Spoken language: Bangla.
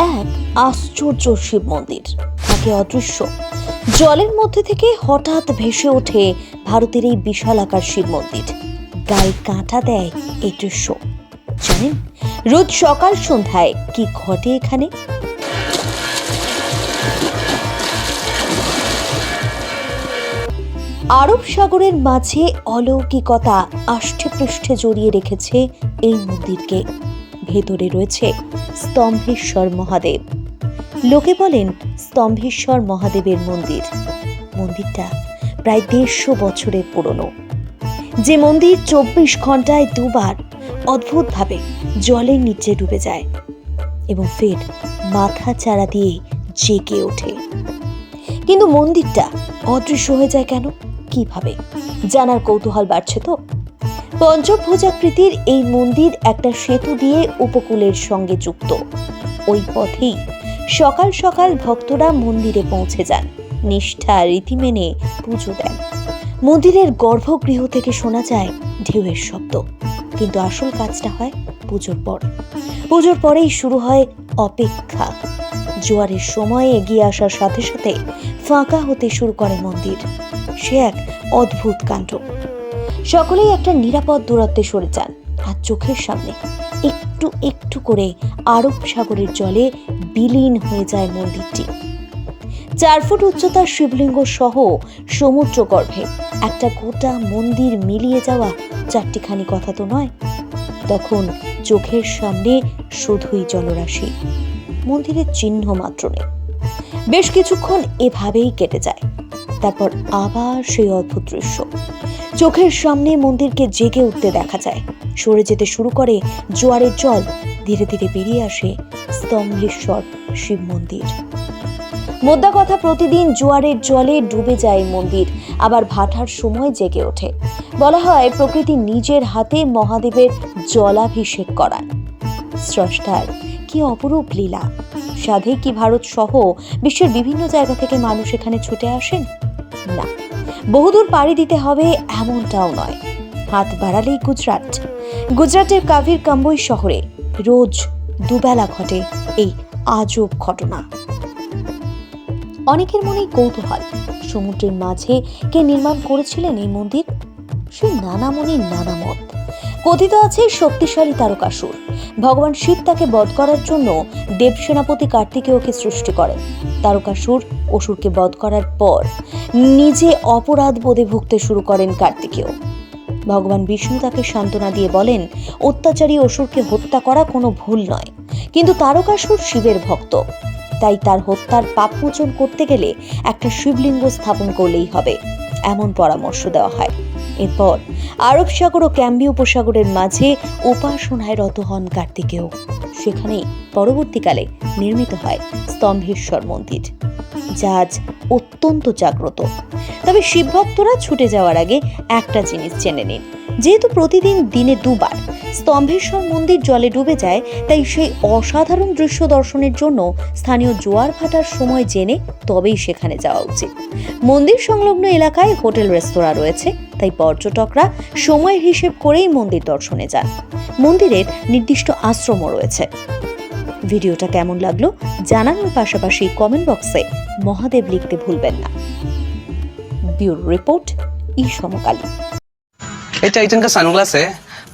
এক আশ্চর্য শিব মন্দির। থাকে অদৃশ্য। জলের মধ্যে থেকে হঠাৎ ভেসে ওঠে ভারতের এই বিশাল আকার শিব মন্দির। গায়ে কাঁটা দেয় এই দৃশ্য। জানেন, রোজ সকাল সন্ধ্যায় কি ঘটে এখানে? আরব সাগরের মাঝে অলৌকিকতা আষ্টে পৃষ্ঠে জড়িয়ে রেখেছে এই মন্দিরকে। ভেতরে রয়েছে স্তম্ভেশ্বর মহাদেব। লোকে বলেন স্তম্ভেশ্বর মহাদেবের মন্দির। মন্দিরটা প্রায় দেড়শো বছরের পুরনো। যে মন্দির চব্বিশ ঘন্টায় দুবার অদ্ভুতভাবে জলের নিচে ডুবে যায় এবং ফের মাথা চারা দিয়ে জেগে ওঠে। কিন্তু মন্দিরটা অদৃশ্য হয়ে যায় কেন? কীভাবে? জানার কৌতূহল বাড়ছে তো? পঞ্চভুজাকৃতির এই মন্দির একটা সেতু দিয়ে উপকূলের সঙ্গে যুক্ত। ওই পথেই সকাল সকাল ভক্তরা মন্দিরে পৌঁছে যান। নিষ্ঠা, রীতি মেনে পুজো দেন। মন্দিরের গর্ভগৃহ থেকে শোনা যায় ঢেউয়ের শব্দ। কিন্তু আসল কাজটা হয় পুজোর পর। পুজোর পরেই শুরু হয় অপেক্ষা। জোয়ারের সময় এগিয়ে আসার সাথে সাথে ফাঁকা হতে শুরু করে মন্দির। সে এক অদ্ভুত কাণ্ড। সকলেই একটা নিরাপদ দূরত্বে সরে যান আর চোখের সামনে একটু একটু করে আরব সাগরের জলে বিলীন হয়ে যায় মন্দিরটি। চার ফুট উচ্চতার শিবলিঙ্গ সহ সমুদ্র গর্ভে একটা গোটা মন্দির মিলিয়ে যাওয়া চারটিখানি কথা তো নয়। তখন চোখের সামনে শুধুই জলরাশি, মন্দিরের চিহ্ন মাত্র নেই। বেশ কিছুক্ষণ এভাবেই কেটে যায়। তারপর আবার সেই অদ্ভুত দৃশ্য। চোখের সামনে মন্দিরকে জেগে উঠতে দেখা যায়। সরে যেতে শুরু করে জোয়ারের জল। ধীরে ধীরে বেরিয়ে আসে স্তম্ভেশ্বর শিব মন্দির। মোদ্দা কথা প্রতিদিন জোয়ারের জলে ডুবে যায় মন্দির। আবার ভাটার সময় জেগে ওঠে। বলা হয় প্রকৃতি নিজের হাতে মহাদেবের জলাভিষেক করান স্রষ্টার কি অপরূপ লীলা। সাধে কি ভারত সহ বিশ্বের বিভিন্ন জায়গা থেকে মানুষ এখানে ছুটে আসেন? না। বহুদূর পাড়ি দিতে হবে এমনটাও নয়। হাত বাড়ালেই গুজরাট। গুজরাটের কাভির কাম্বই শহরে রোজ দুবেলা ঘটে এই আজব ঘটনা। অনেকের মনেই কৌতূহল। সমুদ্রের মাঝে কে নির্মাণ করেছিলেন এই মন্দির? সে নানা মনে নানা মত। কথিত আছে শক্তিশালী তারকাসুর। ভগবান শিব তাকে বধ করার জন্য দেব সেনাপতি কার্তিকেয়কে সৃষ্টি করেন। তারকাসুর অসুরকে বধ করার পর নিজে অপরাধ বোধে ভুগতে শুরু করেন কার্তিকেয়। ভগবান বিষ্ণু তাকে সান্ত্বনা দিয়ে বলেন, অত্যাচারী অসুরকে হত্যা করা কোনো ভুল নয়, কিন্তু তারকাসুর শিবের ভক্ত। তাই তার হত্যার পাপ মোচন করতে গেলে একটা শিবলিঙ্গ স্থাপন করলেই হবে। এমন পরামর্শ দেওয়া হয়। এরপর আরব সাগর ও ক্যাম্বি উপসাগরের মাঝে উপাসনায় রত হন কার্তিকেও সেখানে পরবর্তীকালে নির্মিত হয় স্তম্ভেশ্বর মন্দির, যা আজ অত্যন্ত জাগ্রত। তবে শিবভক্তরা ছুটে যাওয়ার আগে একটা জিনিস জেনে নিন, যেহেতু প্রতিদিন দিনে দুবার স্তম্ভেশ্বর মন্দির জলে ডুবে যায় তাই সেই অসাধারণ দৃশ্য দর্শনের জন্য স্থানীয় জোয়ার ভাটার সময় জেনে তবেই সেখানে যাওয়া উচিত মন্দির সংলগ্ন এলাকায় হোটেল রেস্তোরাঁ রয়েছে তাই পর্যটকরা সময়ের হিসেব করেই মন্দির দর্শনে যান মন্দিরের নির্দিষ্ট আশ্রমও রয়েছে ভিডিওটা কেমন লাগলো জানানোর পাশাপাশি কমেন্ট বক্সে মহাদেব লিখতে ভুলবেন না ब्यूरो रिपोर्ट ई समकाली ये टाइटन का सनग्लास है